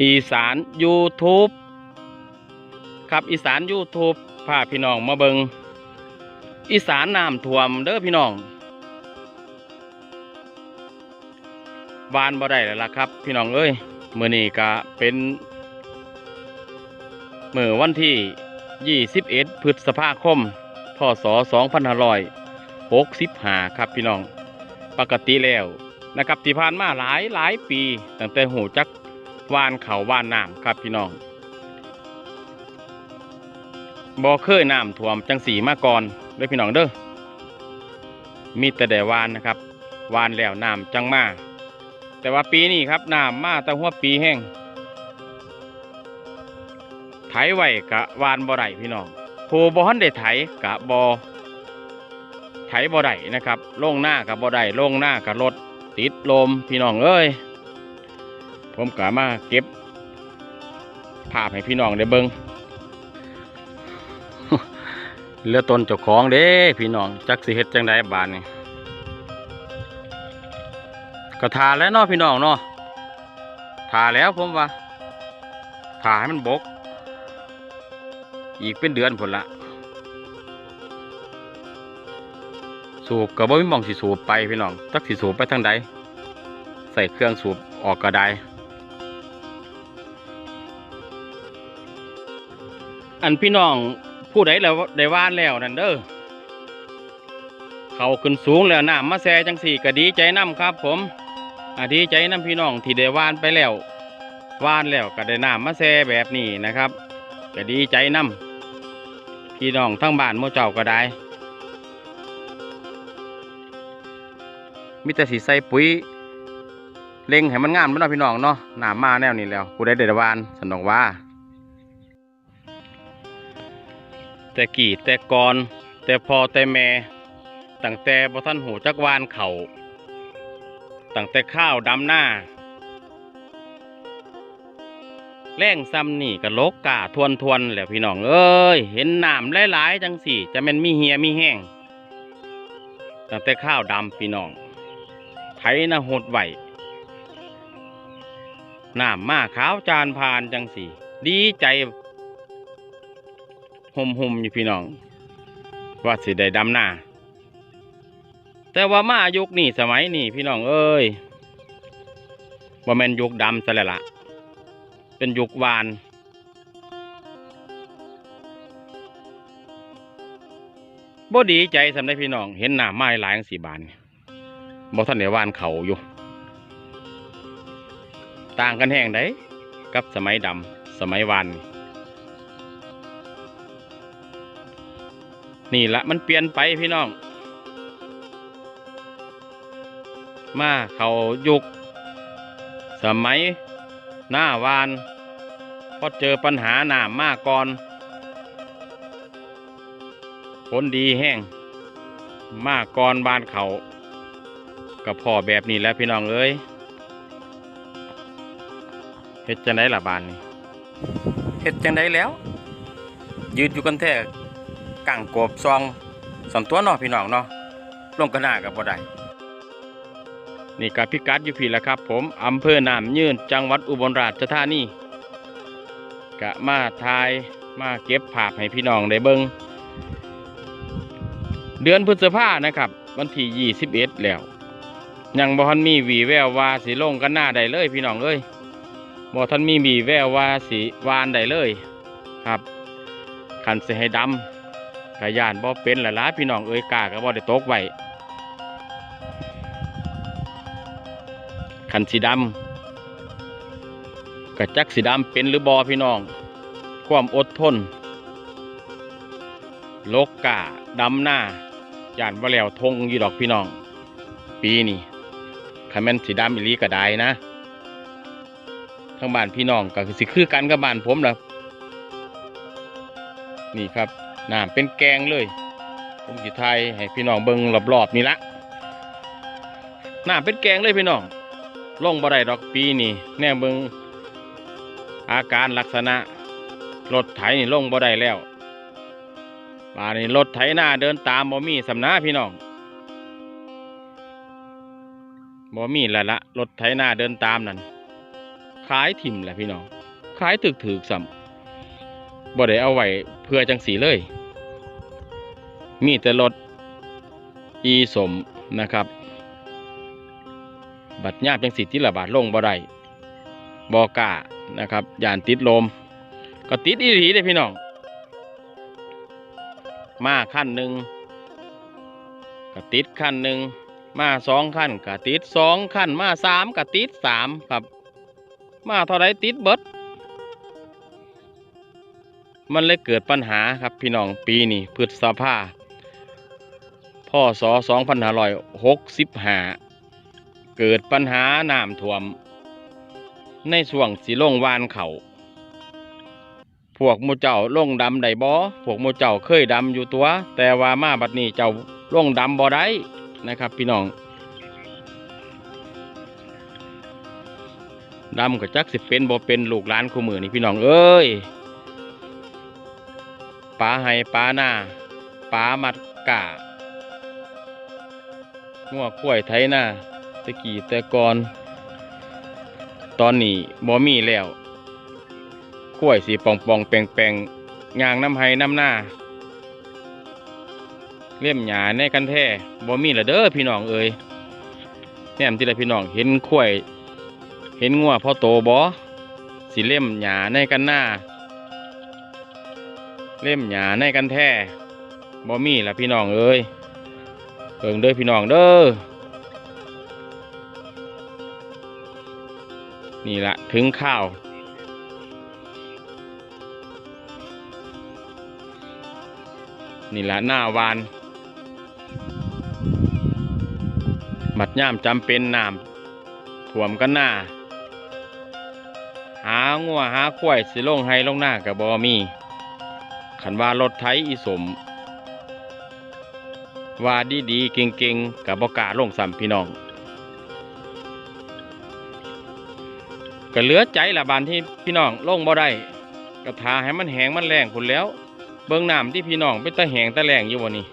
อีสาน YouTube ครับอีสาน YouTube พาพี่น้องมาเบิงอีสานน้ำท่วมเด้อพี่น้องวานบ่ได้แล้วล่ะครับ พี่น้องเอ้ยมื้อนี้ก็เป็นมื้อวันที่ 21 พฤษภาคม พศ 2565 ครับพี่น้อง ปกติแล้วนะครับที่ผ่านมาหลายหลายปี ตั้งแต่หูจัก วานเขาวานน้ำครับพี่น้องบ่เคยน้ำท่วมจังสีมาก่อนเด้อพี่น้องเด้อมีแต่แด่วานนะครับ วานแล้วน้ำจังมาแต่ว่าปีนี้ครับน้ำมาแต่หัวปีแห้งไถไหวกะวานบ่อได้พี่น้องผู้บ่ทันได้ไถกะบ่อไถบ่อได้นะครับลงหน้ากับบ่ได้ลงหน้ากับรถติดลมพี่น้องเอ้ย ผมกะมาเก็บภาพให้พี่น้องได้เบิ่งเหลือตนเจ้าของเด้พี่น้องจักสิเฮ็ดจังไดบานนี่ก็ทาแล้วเนาะพี่น้องเนาะทาแล้วผมว่าทาให้มันบก อีกเป็นเดือนผลละสูบก็บ่มีมองสิสูบไปพี่น้องจักสิสูบไปทางใดใส่เครื่องสูบออกก็ได้ อันพี่น้องผู้ใดแล้วได้ว่านแล้วนั่นเด้อเขาขึ้นสูงแล้วน้ำมาแซ่จังสี่ก็ดีใจน้ำครับ ผมอดีใจน้ำพี่น้องที่ได้ว่านไปแล้วว่านแล้วก็ได้น้ำมาแซ่แบบนี้นะครับก็ดีใจน้ำพี่น้องทั้งบ้านโมเจ้าก็ได้มิต่สีใส่ปุ๋ยเล็งให้มันงามเนาะพี่น้องเนาะหนามมาแนวนี้แล้วกูได้เดดวานสนองว่า แต่กี่แต่กอน แต่พอแต่แม่ตั้งแต่บ่ท่านหูจักวานเขาตั้งแต่ข้าวดำหน้า แร่งซ้ำนี่ก็ลกกาทวนทวนแหล้วพี่น้องเอ้ยเห็นน้ำหลายๆจังสี่ จะแม่นมีเหียมีแห้งตั้งแต่ข้าวดำพี่น้องไถนะหดไหวน้ำมาขาวจานพานจังสี่ ดีใจ ห่มห่มอยู่พี่น้อง ว่าสิได้ดำหน้า แต่ว่ามายุคนี้สมัยนี้พี่น้องเอ้ยว่าแมนยุคดำซะแล้วละเป็นยุควานบ่ดีใจสำหรับพี่น้อง เห็นหน้ำมาหลายสีบานนี่บ่ทันได้วานเขาอยู่ ต่างกันแห่งไดกับสมัยดำสมัยวานนี่ นี่ละมันเปลี่ยนไปพี่น้อง มาเขายุคสมัย หน้าวานพอเจอปัญหาหนามมาก่อน ผลดีแห้ง มาก่อนบานเขากับพ่อแบบนี้แล้วพี่น้องเอ้ยเฮ็ดจังได้ล่ะบานนี่เฮ็ดจังได้แล้ว ยืนอยู่กันแท้ กังกบซองสำตัวเนาะพี่น้องเนาะลงกระหน้ากับบ่ได้นี่กับพิกัดอยู่พี่แหละครับ ผมอำเภอหน้ำยืนจังหวัดอุบลราชธานีกะมาทายมาเก็บภาพให้พี่น้องได้เบิ่งเดือนพฤษภานะครับ วันที่21 แล้ว ยังบ่ทันมีวีแววว่าสิลงกันหน้าได้เลยพี่น้องเอ้ยบ่ทันมีวีแววว่าสิวานได้เลย ครับคันสิให้ดำ กะย่านบ่เป็นละล่ะพี่น้องเอ้ยกาก็บ่ได้ตกไว้คันสีดำกะจักสีดำเป็นหรือบ่พี่น้อง ความอดทนโลกกาดำหน้าย่านบ่าแล้วทงอยู่ดอกพี่น้อง ปีนี้คันแม่นสีดำอีหลีก็ได้นะทั้งบ้านพี่น้องก็คือสิคือกันกับบ้านผมแหละนี่ครับ น้ำเป็นแกงเลย ผมสิไทยให้พี่น้องเบิ่งรอบๆนี่ละน้ำเป็นแกงเลยพี่น้องลงบ่ได้ดอกปีนี่แน่เบิ่งอาการลักษณะรถไถนี่ลงบ่ได้แล้วบ้านนี้รถไถหน้าเดินตามบ่มีสำนาพี่น้องบ่มีแล้วละรถไถหน้าเดินตามนั่นขายถิ่มแหละพี่น้องขายถึกถึกๆซ้ำบ่ได้เอาไว้เพื่อจังสีเลย มีแต่รถอีสมนะครับ บัดยามจังสีที่ระบาดลงบ่ได้บอกานะครับยานติดลม ก็ติดอีหลีเลยพี่น้อง มาขั้นหนึ่งก็ติดขั้นหนึ่งมาสองขั้นก็ติดสองขั้นมาสามก็ติดสามครับ มาเท่าไรติดเบิดมันเลยเกิดปัญหาครับพี่น้องปีนี้พฤษภา พ่อสอสองพันห้าร้อยหกสิบห้าเกิดปัญหาน้ำท่วม ในช่วงสีลงวานเขาพวกมูเจ้าลงดำได้บ่พวกมูเจ้าเคยดำอยู่ตัว แต่ว่ามาบัดนี้เจ้าลงดำบ่ได้นะครับพี่น้องดำก็จักสิเป็นบ่เป็นลูกหลานคู่มือนี่พี่น้องเอ้ยปลาไห้ปลาหน้าปลามัดกะ งัวข้วยไถหน้าตะกี้แต่ก่อน ตอนนี้บ่มีแล้วข้วยสีปองปองแปงแปงยางน้ำไห้น้ำหน้า เลี่ยมหยาในกันแท้บ่มีละเด้อพี่น้องเอ้ยแนมที่ละพี่น้องเห็นข้วย เห็นงัวพอโตบ่สิเล่ยมหยาในกันหน้า เล่ยมหยาในกันแท้บ่มีละพี่น้องเอ้ย เบิ่งเด้อพี่น้องเด้อนี่ละถึงข้าวนี่ละหน้าวานบัดย่ามจำเป็นน้ำถ่วมกันหน้า หางัวหาควายสิลงให้ลงหน้ากับบอมีขันว่ารถไถอีสม ว่าดีๆเก่งๆกับบกาลงสัมพี่น้องก็เหลือใจละบานที่พี่น้องลงบ่ได้ก็ทาให้มันแหงมันแรงพุ่นแล้ว เบิ่งน้ำที่พี่น้องเป็นตะแหงตะแรงอยู่วันนี้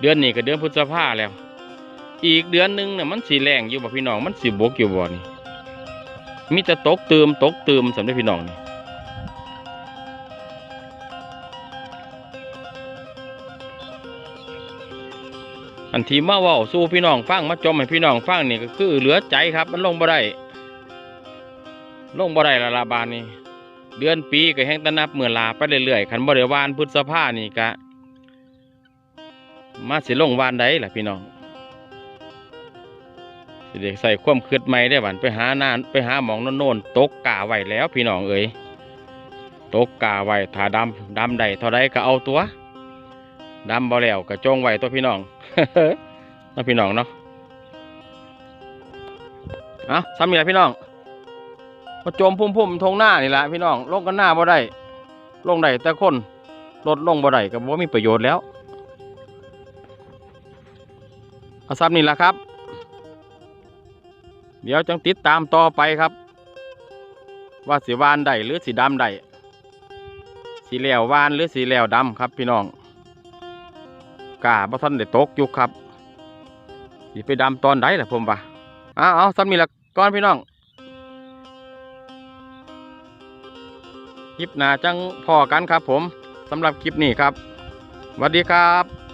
เดือนนี้ก็เดือนพฤษภาแล้ว อีกเดือนหนึ่งเนี่ยมันสีแรงอยู่บ่พี่น้องมันสีบกอยู่บ่นี่มีแต่ตกเติมตกเติมสำหรับพี่น้องนี่ อันที่มาว่าสู้พี่น้องฟังมาจมให้พี่น้องฟังนี่ก็คือเหลือใจครับ มันลงบ่ได้ลงบ่ได้ละลาบานนี่เดือนปีก็แห้งตะนับเมื่อลาไปเรื่อยๆขันบริวานพฤษภานี่กะมาสิลงวานใดล่ะพี่น้องสิเด็กใส่ควมคืดไม่ได้บันไปหานานไปหาหมองโน่นๆตกกาไว้แล้ว พี่น้องเอ๋ยตกกาไว้ถ้าดำดำใดเท่าใดก็เอาตัว ดำบ่แล้วก็จงไว้ตัวพี่น้องเนาพี่น้องเนาะเอาซ้ำอีกแล้วพี่น้องมาโจมพุ่มพุ่มทงหน้านี่แหละพี่น้องลงกันหน้าบ่ได้ลงได้แต่คนรถลงบ่ได้ก็บ่มีประโยชน์แล้วเอาซับนี่แหละครับ เดี๋ยวจังติดตามต่อไปครับ ว่าสีวานได้หรือสีดำได้สีเหลววานหรือสีเหลวดำครับพี่น้อง กาบ่ทันได้ตกอยู่ครับสิไปดำตอนไหนล่ะผมว่าเอาเอาซับนี่ละก่อนพี่น้องคลิปหน้าจังพอกันครับผมสำหรับคลิปนี้ครับสวัสดีครับ